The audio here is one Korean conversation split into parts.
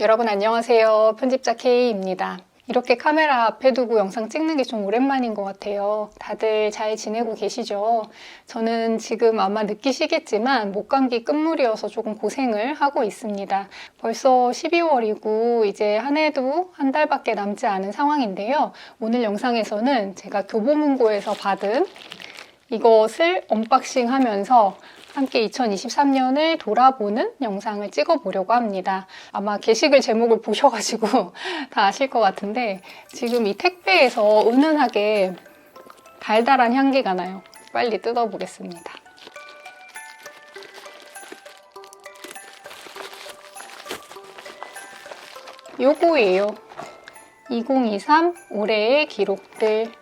여러분 안녕하세요. 편집자 K입니다. 이렇게 카메라 앞에 두고 영상 찍는 게 좀 오랜만인 것 같아요. 다들 잘 지내고 계시죠? 저는 지금 아마 느끼시겠지만 목감기 끝물이어서 조금 고생을 하고 있습니다. 벌써 12월이고 이제 한 해도 한 달밖에 남지 않은 상황인데요. 오늘 영상에서는 제가 교보문고에서 받은 이것을 언박싱 하면서 함께 2023년을 돌아보는 영상을 찍어보려고 합니다. 아마 게시글 제목을 보셔가지고 다 아실 것 같은데 지금 이 택배에서 은은하게 달달한 향기가 나요. 빨리 뜯어보겠습니다. 요거예요. 2023 올해의 기록들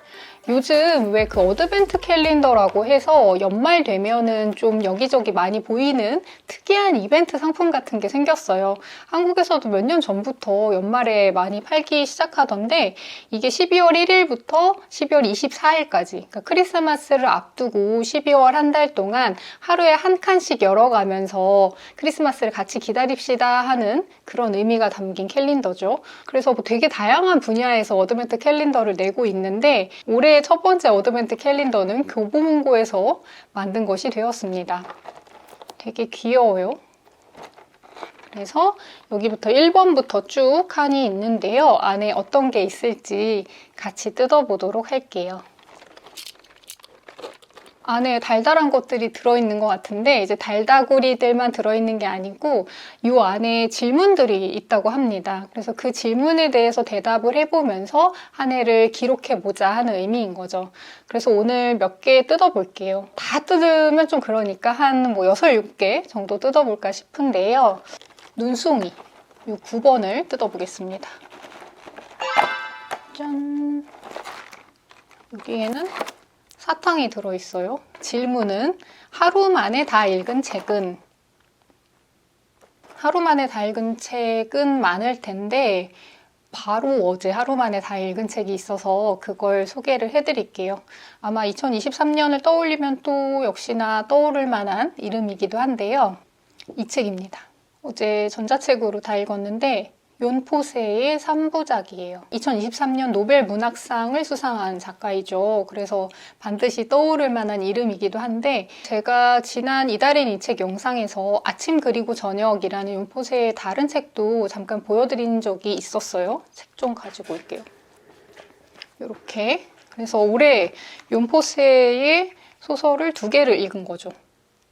요즘 왜 그 어드벤트 캘린더라고 해서 연말 되면은 좀 여기저기 많이 보이는 특이한 이벤트 상품 같은 게 생겼어요. 한국에서도 몇 년 전부터 연말에 많이 팔기 시작하던데 이게 12월 1일부터 12월 24일까지 그러니까 크리스마스를 앞두고 12월 한 달 동안 하루에 한 칸씩 열어가면서 크리스마스를 같이 기다립시다 하는 그런 의미가 담긴 캘린더죠. 그래서 뭐 되게 다양한 분야에서 어드벤트 캘린더를 내고 있는데 올해 첫 번째 어드벤트 캘린더는 교보문고에서 만든 것이 되었습니다. 되게 귀여워요. 그래서 여기부터 1번부터 쭉 칸이 있는데요. 안에 어떤 게 있을지 같이 뜯어보도록 할게요. 안에 달달한 것들이 들어있는 것 같은데 이제 달다구리들만 들어있는 게 아니고 이 안에 질문들이 있다고 합니다. 그래서 그 질문에 대해서 대답을 해보면서 한 해를 기록해보자 하는 의미인 거죠. 그래서 오늘 몇 개 뜯어볼게요. 다 뜯으면 좀 그러니까 한 뭐 6, 7개 정도 뜯어볼까 싶은데요. 눈송이 이 9번을 뜯어보겠습니다. 짠! 여기에는 사탕이 들어있어요. 질문은 하루 만에 다 읽은 책은 하루 만에 다 읽은 책은 많을 텐데 바로 어제 하루 만에 다 읽은 책이 있어서 그걸 소개를 해드릴게요. 아마 2023년을 떠올리면 또 역시나 떠오를 만한 이름이기도 한데요. 이 책입니다. 어제 전자책으로 다 읽었는데 윤포세의 3부작이에요. 2023년 노벨 문학상을 수상한 작가이죠. 그래서 반드시 떠오를 만한 이름이기도 한데 제가 지난 이달인 이 책 영상에서 아침 그리고 저녁이라는 윤포세의 다른 책도 잠깐 보여드린 적이 있었어요. 책 좀 가지고 올게요. 이렇게 그래서 올해 윤포세의 소설을 두 개를 읽은 거죠.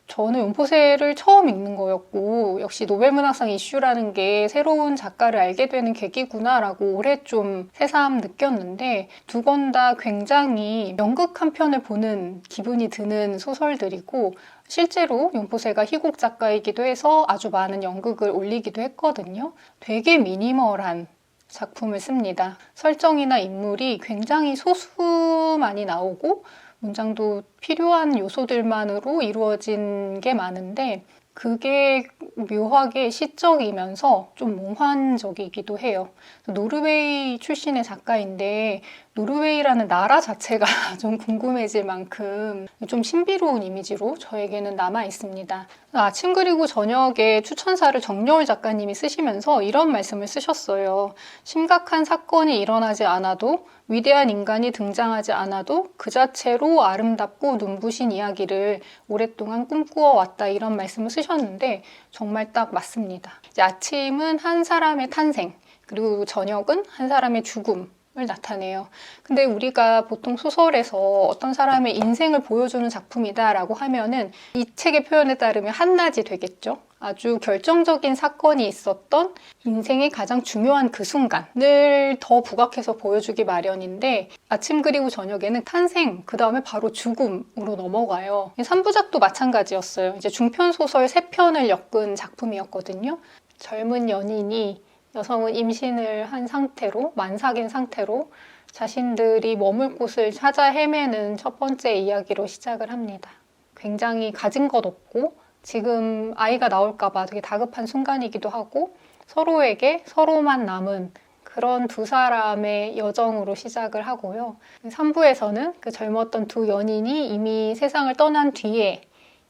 저는 연포세를 처음 읽는 거였고 역시 노벨문학상 이슈라는 게 새로운 작가를 알게 되는 계기구나라고 올해 좀 새삼 느꼈는데 두 권 다 굉장히 연극 한 편을 보는 기분이 드는 소설들이고 실제로 윤포세가 희곡 작가이기도 해서 아주 많은 연극을 올리기도 했거든요. 되게 미니멀한 작품을 씁니다. 설정이나 인물이 굉장히 소수 많이 나오고 문장도 필요한 요소들만으로 이루어진 게 많은데 그게 묘하게 시적이면서 좀 몽환적이기도 해요. 노르웨이 출신의 작가인데 노르웨이라는 나라 자체가 좀 궁금해질 만큼 좀 신비로운 이미지로 저에게는 남아 있습니다. 아침 그리고 저녁에 추천사를 정여울 작가님이 쓰시면서 이런 말씀을 쓰셨어요. 심각한 사건이 일어나지 않아도 위대한 인간이 등장하지 않아도 그 자체로 아름답고 눈부신 이야기를 오랫동안 꿈꾸어 왔다 이런 말씀을 쓰셨는데 정말 딱 맞습니다. 아침은 한 사람의 탄생, 그리고 저녁은 한 사람의 죽음, 을 나타내요. 근데 우리가 보통 소설에서 어떤 사람의 인생을 보여주는 작품이다라고 하면은 이 책의 표현에 따르면 한낮이 되겠죠. 아주 결정적인 사건이 있었던 인생의 가장 중요한 그 순간을 더 부각해서 보여주기 마련인데 아침 그리고 저녁에는 탄생, 그 다음에 바로 죽음으로 넘어가요. 3부작도 마찬가지였어요. 이제 중편소설 3편을 엮은 작품이었거든요. 젊은 연인이 여성은 임신을 한 상태로 만삭인 상태로 자신들이 머물 곳을 찾아 헤매는 첫 번째 이야기로 시작을 합니다. 굉장히 가진 것 없고 지금 아이가 나올까봐 되게 다급한 순간이기도 하고 서로에게 서로만 남은 그런 두 사람의 여정으로 시작을 하고요. 3부에서는 그 젊었던 두 연인이 이미 세상을 떠난 뒤에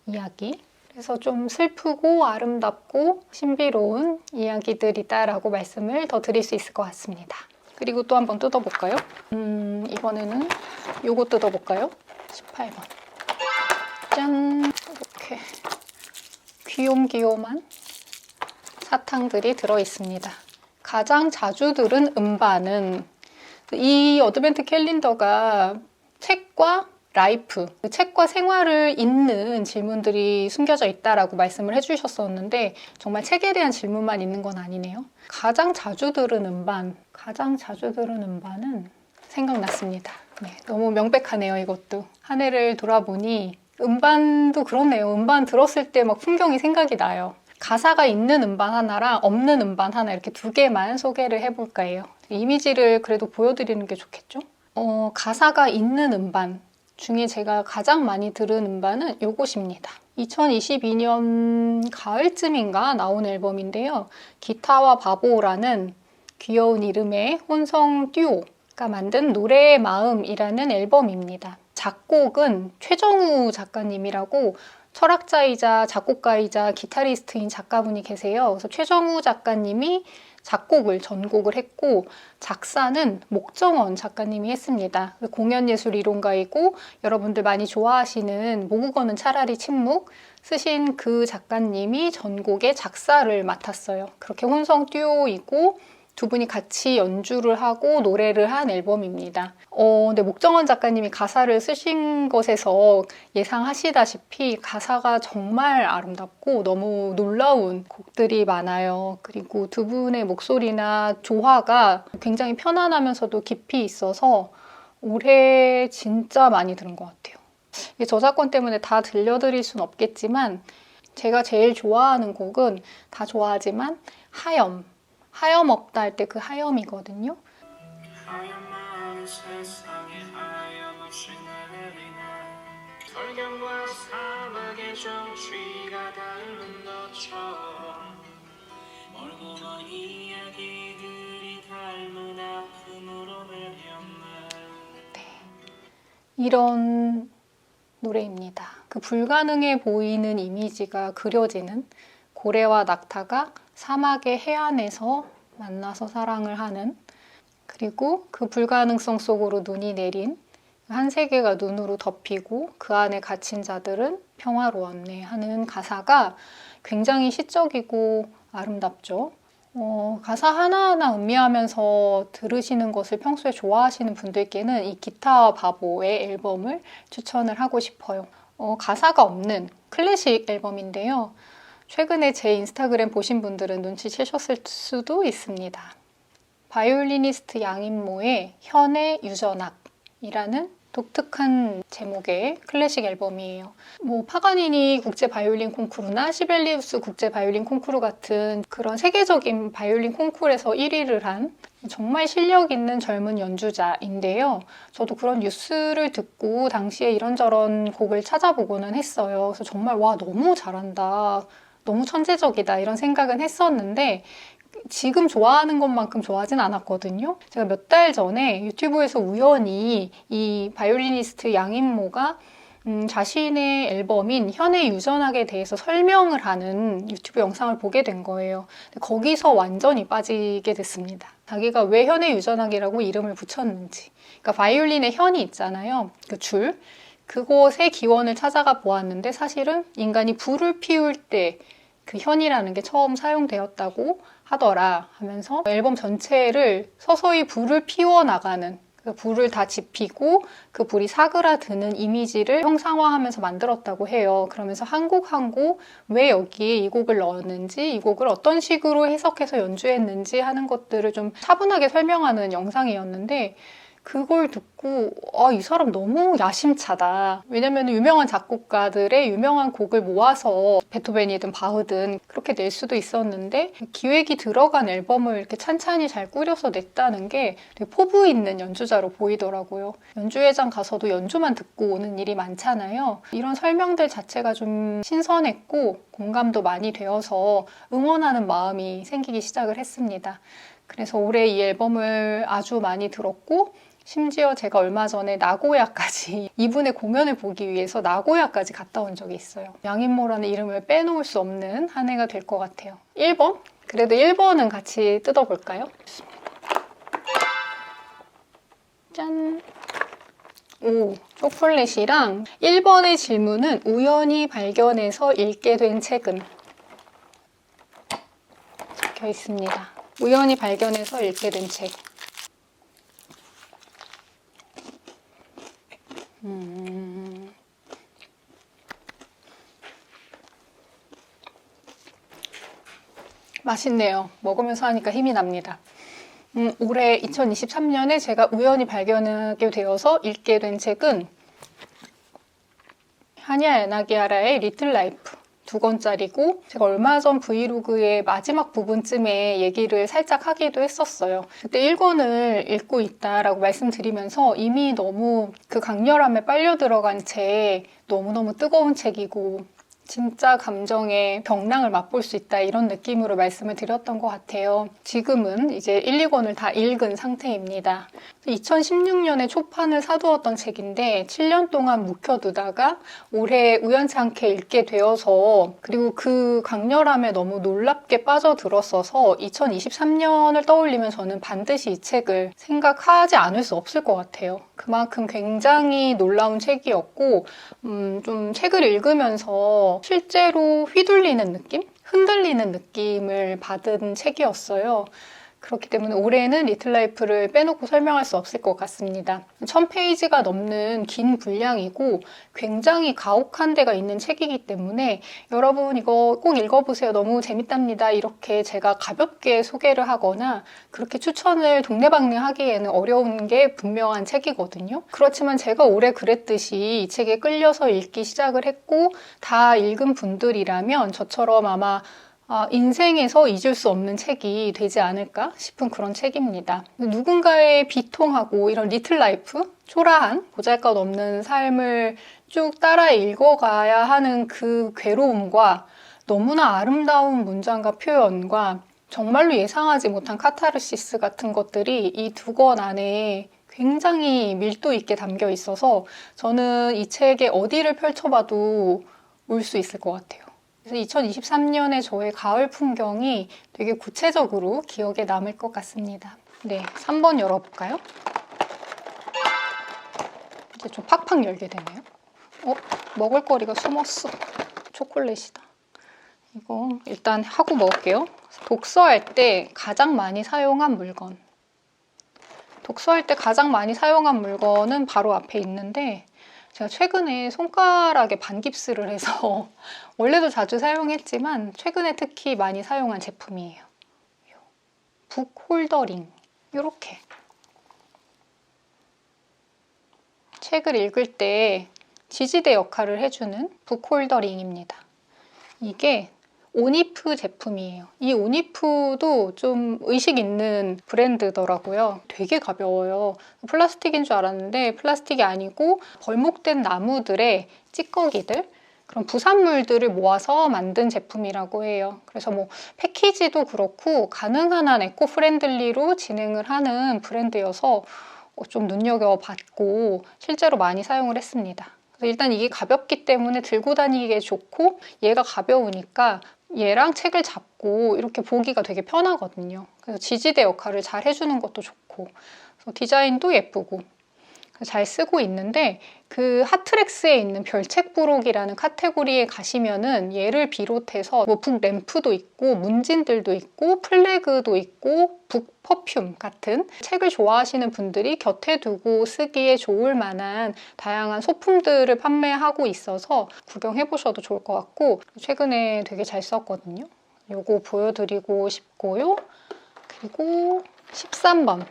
이야기 그래서 좀 슬프고 아름답고 신비로운 이야기들이다라고 말씀을 더 드릴 수 있을 것 같습니다. 그리고 또 한번 뜯어볼까요? 음, 이번에는 요거 뜯어볼까요? 18번. 짠! 이렇게 귀욤귀욤한 사탕들이 들어있습니다. 가장 자주 들은 음반은 이 어드벤트 캘린더가 책과 라이프, 그 책과 생활을 잇는 질문들이 숨겨져 있다라고 말씀을 해주셨었는데 정말 책에 대한 질문만 있는 건 아니네요. 가장 자주 들은 음반, 가장 자주 들은 음반은 생각났습니다. 네, 너무 명백하네요, 이것도. 한 해를 돌아보니 음반도 그렇네요. 음반 들었을 때 막 풍경이 생각이 나요. 가사가 있는 음반 하나랑 없는 음반 하나 이렇게 두 개만 소개를 해볼까 해요. 이미지를 그래도 보여드리는 게 좋겠죠? 어, 가사가 있는 음반 중에 제가 가장 많이 들은 음반은 요것입니다. 2022년 가을쯤인가 나온 앨범인데요. 기타와 바보라는 귀여운 이름의 혼성 듀오가 만든 노래의 마음이라는 앨범입니다. 작곡은 최정우 작가님이라고 철학자이자 작곡가이자 기타리스트인 작가분이 계세요. 그래서 최정우 작가님이 작곡을 전곡을 했고 작사는 목정원 작가님이 했습니다. 공연예술 이론가이고 여러분들 많이 좋아하시는 모국어는 차라리 침묵 쓰신 그 작가님이 전곡의 작사를 맡았어요. 그렇게 혼성 듀오이고 두 분이 같이 연주를 하고 노래를 한 앨범입니다. 어, 근데 목정원 작가님이 가사를 쓰신 것에서 예상하시다시피 가사가 정말 아름답고 너무 놀라운 곡들이 많아요. 그리고 두 분의 목소리나 조화가 굉장히 편안하면서도 깊이 있어서 올해 진짜 많이 들은 것 같아요. 저작권 때문에 다 들려드릴 순 없겠지만 제가 제일 좋아하는 곡은 다 좋아하지만 하염 하염 없다 할 때 그 하염이거든요. 내렸나 이런 노래입니다. 그 불가능해 보이는 이미지가 그려지는 고래와 낙타가 사막의 해안에서 만나서 사랑을 하는 그리고 그 불가능성 속으로 눈이 내린 한 세계가 눈으로 덮이고 그 안에 갇힌 자들은 평화로웠네 하는 가사가 굉장히 시적이고 아름답죠. 어, 가사 하나하나 음미하면서 들으시는 것을 평소에 좋아하시는 분들께는 이 기타와 바보의 앨범을 추천을 하고 싶어요. 어, 가사가 없는 클래식 앨범인데요. 최근에 제 인스타그램 보신 분들은 눈치채셨을 수도 있습니다. 바이올리니스트 양인모의 현의 유전학이라는 독특한 제목의 클래식 앨범이에요. 뭐 파가니니 국제 바이올린 콩쿠르나 시벨리우스 국제 바이올린 콩쿠르 같은 그런 세계적인 바이올린 콩쿠르에서 1위를 한 정말 실력 있는 젊은 연주자인데요. 저도 그런 뉴스를 듣고 당시에 이런저런 곡을 찾아보고는 했어요. 그래서 정말 와 너무 잘한다. 너무 천재적이다 이런 생각은 했었는데 지금 좋아하는 것만큼 좋아하진 않았거든요. 제가 몇 달 전에 유튜브에서 우연히 이 바이올리니스트 양인모가 음, 자신의 앨범인 현의 유전학에 대해서 설명을 하는 유튜브 영상을 보게 된 거예요. 거기서 완전히 빠지게 됐습니다. 자기가 왜 현의 유전학이라고 이름을 붙였는지. 그러니까 바이올린의 현이 있잖아요. 그 줄. 그곳의 기원을 찾아가 보았는데 사실은 인간이 불을 피울 때 그 현이라는 게 처음 사용되었다고 하더라 하면서 앨범 전체를 서서히 불을 피워 나가는 그 불을 다 지피고 그 불이 사그라드는 이미지를 형상화하면서 만들었다고 해요. 그러면서 한 곡 한 곡 왜 여기에 이 곡을 넣었는지 이 곡을 어떤 식으로 해석해서 연주했는지 하는 것들을 좀 차분하게 설명하는 영상이었는데 그걸 듣고 아, 이 사람 너무 야심차다. 왜냐면 유명한 작곡가들의 유명한 곡을 모아서 베토벤이든 바흐든 그렇게 낼 수도 있었는데 기획이 들어간 앨범을 이렇게 찬찬히 잘 꾸려서 냈다는 게 되게 포부 있는 연주자로 보이더라고요. 연주회장 가서도 연주만 듣고 오는 일이 많잖아요. 이런 설명들 자체가 좀 신선했고 공감도 많이 되어서 응원하는 마음이 생기기 시작을 했습니다. 그래서 올해 이 앨범을 아주 많이 들었고 심지어 제가 얼마 전에 나고야까지 이분의 공연을 보기 위해서 나고야까지 갔다 온 적이 있어요. 양인모라는 이름을 빼놓을 수 없는 한 해가 될 것 같아요. 1번? 그래도 1번은 같이 뜯어볼까요? 짠! 오, 초콜릿이랑 1번의 질문은 우연히 발견해서 읽게 된 책은 적혀 있습니다. 우연히 발견해서 읽게 된 책. 음. 맛있네요. 먹으면서 하니까 힘이 납니다. 음, 올해 2023년에 제가 우연히 발견하게 되어서 읽게 된 책은 하냐 야나기하라의 리틀 라이프 두 권짜리고 제가 얼마 전 브이로그의 마지막 부분쯤에 얘기를 살짝 하기도 했었어요. 그때 1권을 읽고 있다라고 말씀드리면서 이미 너무 그 강렬함에 빨려 들어간 책 너무너무 뜨거운 책이고 진짜 감정의 경랑을 맛볼 수 있다 이런 느낌으로 말씀을 드렸던 것 같아요. 지금은 이제 1, 2권을 다 읽은 상태입니다. 2016년에 초판을 사두었던 책인데 7년 동안 묵혀두다가 올해 우연치 않게 읽게 되어서 그리고 그 강렬함에 너무 놀랍게 빠져들었어서 2023년을 떠올리면 저는 반드시 이 책을 생각하지 않을 수 없을 것 같아요. 그만큼 굉장히 놀라운 책이었고 음, 좀 책을 읽으면서 실제로 휘둘리는 느낌? 흔들리는 느낌을 받은 책이었어요. 그렇기 때문에 올해는 리틀라이프를 빼놓고 설명할 수 없을 것 같습니다. 1000페이지가 넘는 긴 분량이고 굉장히 가혹한 데가 있는 책이기 때문에 여러분 이거 꼭 읽어보세요. 너무 재밌답니다. 이렇게 제가 가볍게 소개를 하거나 그렇게 추천을 동네방네 하기에는 어려운 게 분명한 책이거든요. 그렇지만 제가 올해 그랬듯이 이 책에 끌려서 읽기 시작을 했고 다 읽은 분들이라면 저처럼 아마 아, 인생에서 잊을 수 없는 책이 되지 않을까 싶은 그런 책입니다. 누군가의 비통하고 이런 리틀 라이프, 초라한 보잘것 없는 삶을 쭉 따라 읽어가야 하는 그 괴로움과 너무나 아름다운 문장과 표현과 정말로 예상하지 못한 카타르시스 같은 것들이 이 두 권 안에 굉장히 밀도 있게 담겨 있어서 저는 이 책의 어디를 펼쳐봐도 울수 있을 것 같아요. 그래서 2023년의 저의 가을 풍경이 되게 구체적으로 기억에 남을 것 같습니다. 네, 3번 열어볼까요? 이제 좀 팍팍 열게 되네요. 어, 먹을거리가 숨었어. 초콜릿이다. 이거 일단 하고 먹을게요. 독서할 때 가장 많이 사용한 물건. 독서할 때 가장 많이 사용한 물건은 바로 앞에 있는데 제가 최근에 손가락에 반깁스를 해서 원래도 자주 사용했지만 최근에 특히 많이 사용한 제품이에요. 북 홀더링 이렇게 책을 읽을 때 지지대 역할을 해주는 북 홀더링입니다. 이게 오니프 제품이에요. 이 오니프도 좀 의식 있는 브랜드더라고요. 되게 가벼워요. 플라스틱인 줄 알았는데 플라스틱이 아니고 벌목된 나무들의 찌꺼기들 그런 부산물들을 모아서 만든 제품이라고 해요. 그래서 뭐 패키지도 그렇고 가능한 한 에코 프렌들리로 진행을 하는 브랜드여서 어, 좀 눈여겨봤고 실제로 많이 사용을 했습니다. 일단 이게 가볍기 때문에 들고 다니기에 좋고 얘가 가벼우니까 얘랑 책을 잡고 이렇게 보기가 되게 편하거든요. 그래서 지지대 역할을 잘 해주는 것도 좋고 디자인도 예쁘고 잘 쓰고 있는데 그 핫트렉스에 있는 별책 부록이라는 카테고리에 가시면은 얘를 비롯해서 뭐 북 램프도 있고 문진들도 있고 플래그도 있고 북 퍼퓸 같은 책을 좋아하시는 분들이 곁에 두고 쓰기에 좋을 만한 다양한 소품들을 판매하고 있어서 구경해 보셔도 좋을 것 같고 최근에 되게 잘 썼거든요. 요거 보여드리고 싶고요. 그리고 13번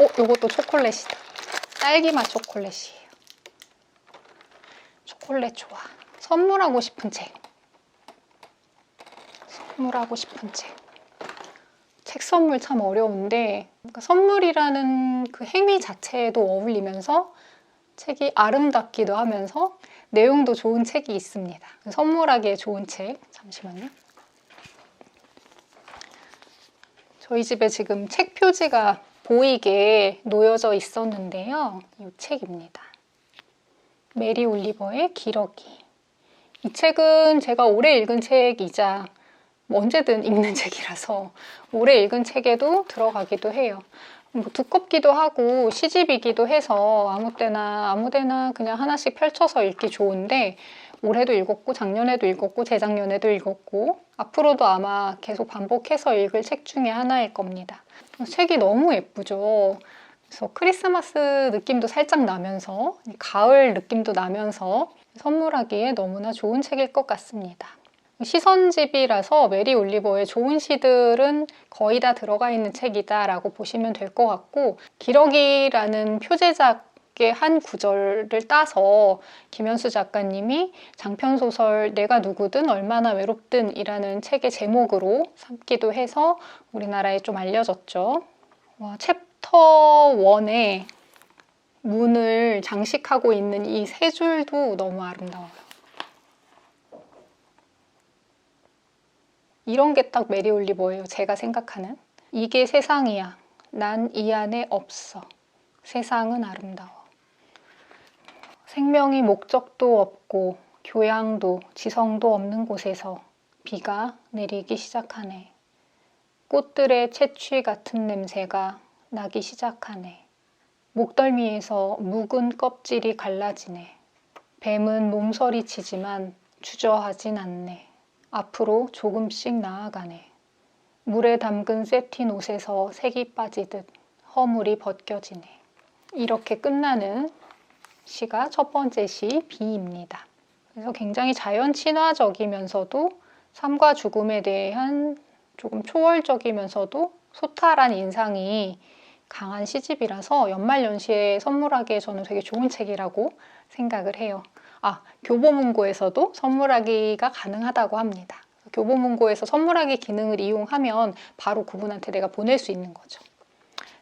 어, 요것도 초콜릿이다. 딸기맛 초콜릿이에요. 초콜릿 좋아. 선물하고 싶은 책. 선물하고 싶은 책. 책 선물 참 어려운데 그러니까 선물이라는 그 행위 자체에도 어울리면서 책이 아름답기도 하면서 내용도 좋은 책이 있습니다. 선물하기에 좋은 책. 잠시만요. 저희 집에 지금 책 표지가 보이게 놓여져 있었는데요. 이 책입니다. 메리 올리버의 기러기. 이 책은 제가 오래 읽은 책이자 뭐 언제든 읽는 책이라서 오래 읽은 책에도 들어가기도 해요. 뭐 두껍기도 하고 시집이기도 해서 아무 때나 아무 데나 그냥 하나씩 펼쳐서 읽기 좋은데 올해도 읽었고 작년에도 읽었고 재작년에도 읽었고 앞으로도 아마 계속 반복해서 읽을 책 중에 하나일 겁니다. 책이 너무 예쁘죠. 그래서 크리스마스 느낌도 살짝 나면서 가을 느낌도 나면서 선물하기에 너무나 좋은 책일 것 같습니다. 시선집이라서 메리 올리버의 좋은 시들은 거의 다 들어가 있는 책이다라고 보시면 될 것 같고 기러기라는 표제작 의한 구절을 따서 김현수 작가님이 장편 소설 내가 누구든 얼마나 외롭든 이라는 책의 제목으로 삼기도 해서 우리나라에 좀 알려졌죠. 와, 챕터 1에 문을 장식하고 있는 이 세 줄도 너무 아름다워요. 이런 게 딱 메리 올리버예요. 제가 생각하는. 이게 세상이야. 난 이 안에 없어. 세상은 아름다워. 생명이 목적도 없고 교양도 지성도 없는 곳에서 비가 내리기 시작하네. 꽃들의 채취 같은 냄새가 나기 시작하네. 목덜미에서 묵은 껍질이 갈라지네. 뱀은 몸서리치지만 주저하진 않네. 앞으로 조금씩 나아가네. 물에 담근 세틴 옷에서 색이 빠지듯 허물이 벗겨지네. 이렇게 끝나는 시가 첫 번째 시 비입니다. 그래서 굉장히 자연 친화적이면서도 삶과 죽음에 대한 조금 초월적이면서도 소탈한 인상이 강한 시집이라서 연말연시에 선물하기에 저는 되게 좋은 책이라고 생각을 해요. 아, 교보문고에서도 선물하기가 가능하다고 합니다. 교보문고에서 선물하기 기능을 이용하면 바로 그분한테 내가 보낼 수 있는 거죠.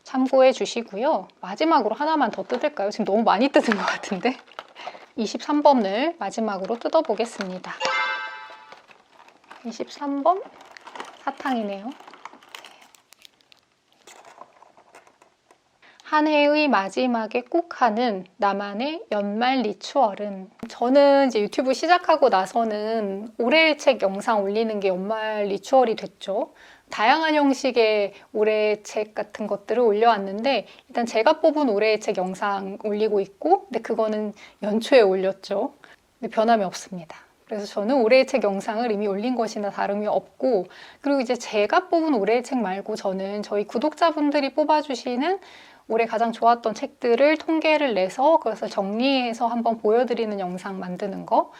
참고해 주시고요. 마지막으로 하나만 더 뜯을까요? 지금 너무 많이 뜯은 것 같은데. 23번을 마지막으로 뜯어보겠습니다. 23번 사탕이네요. 한 해의 마지막에 꼭 하는 나만의 연말 리추얼은 저는 이제 유튜브 시작하고 나서는 올해의 책 영상 올리는 게 연말 리추얼이 됐죠. 다양한 형식의 올해의 책 같은 것들을 올려왔는데 일단 제가 뽑은 올해의 책 영상 올리고 있고 근데 그거는 연초에 올렸죠. 근데 변함이 없습니다. 그래서 저는 올해의 책 영상을 이미 올린 것이나 다름이 없고 그리고 이제 제가 뽑은 올해의 책 말고 저는 저희 구독자분들이 뽑아주시는 올해 가장 좋았던 책들을 통계를 내서 그것을 정리해서 한번 보여드리는 영상 만드는 거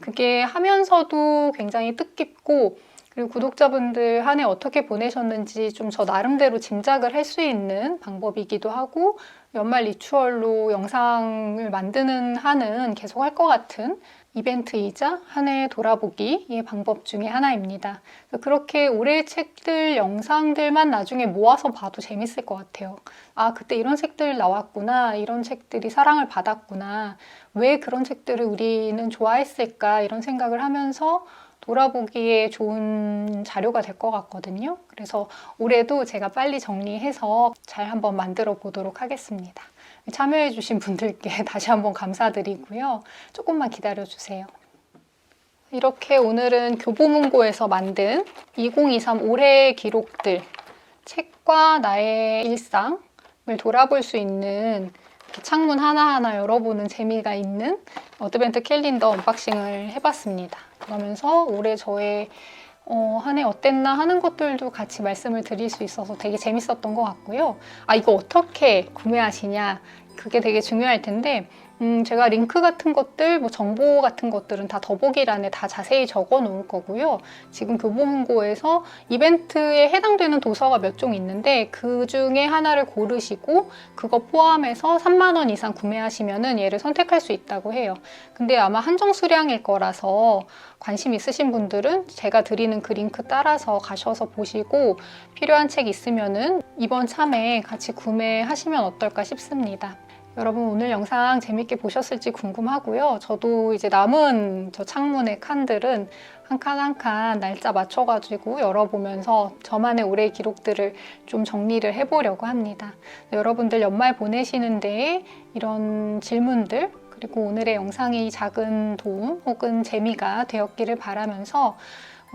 그게 하면서도 굉장히 뜻깊고 그리고 구독자분들 한 해 어떻게 보내셨는지 좀 저 나름대로 짐작을 할 수 있는 방법이기도 하고 연말 리추얼로 영상을 만드는 한은 계속 할 것 같은 이벤트이자 한 해 돌아보기의 방법 중에 하나입니다. 그렇게 올해의 책들, 영상들만 나중에 모아서 봐도 재밌을 것 같아요. 아, 그때 이런 책들 나왔구나. 이런 책들이 사랑을 받았구나. 왜 그런 책들을 우리는 좋아했을까? 이런 생각을 하면서 돌아보기에 좋은 자료가 될 것 같거든요. 그래서 올해도 제가 빨리 정리해서 잘 한번 만들어 보도록 하겠습니다. 참여해주신 분들께 다시 한번 감사드리고요. 조금만 기다려주세요. 이렇게 오늘은 교보문고에서 만든 2023 올해의 기록들, 책과 나의 일상을 돌아볼 수 있는 창문 하나하나 열어보는 재미가 있는 어드벤트 캘린더 언박싱을 해봤습니다. 그러면서 올해 저의 어, 한 해 어땠나 하는 것들도 같이 말씀을 드릴 수 있어서 되게 재밌었던 것 같고요. 아, 이거 어떻게 구매하시냐? 그게 되게 중요할 텐데, 음, 제가 링크 같은 것들, 뭐 정보 같은 것들은 다 더보기란에 다 자세히 적어 놓을 거고요. 지금 교보문고에서 이벤트에 해당되는 도서가 몇 종 있는데 그 중에 하나를 고르시고 그거 포함해서 3만 원 이상 구매하시면은 얘를 선택할 수 있다고 해요. 근데 아마 한정 수량일 거라서 관심 있으신 분들은 제가 드리는 그 링크 따라서 가셔서 보시고 필요한 책 있으면은 이번 참에 같이 구매하시면 어떨까 싶습니다. 여러분 오늘 영상 재밌게 보셨을지 궁금하고요. 저도 이제 남은 저 창문의 칸들은 한 칸 한 칸 날짜 맞춰가지고 열어보면서 저만의 올해 기록들을 좀 정리를 해보려고 합니다. 여러분들 연말 보내시는데 이런 질문들 그리고 오늘의 영상이 작은 도움 혹은 재미가 되었기를 바라면서 어,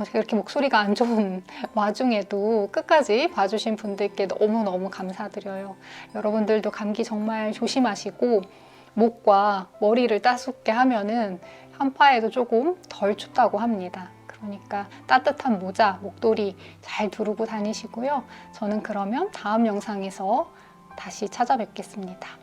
제가 이렇게 목소리가 안 좋은 와중에도 끝까지 봐주신 분들께 너무너무 감사드려요. 여러분들도 감기 정말 조심하시고 목과 머리를 따숩게 하면은 한파에도 조금 덜 춥다고 합니다. 그러니까 따뜻한 모자, 목도리 잘 두르고 다니시고요. 저는 그러면 다음 영상에서 다시 찾아뵙겠습니다.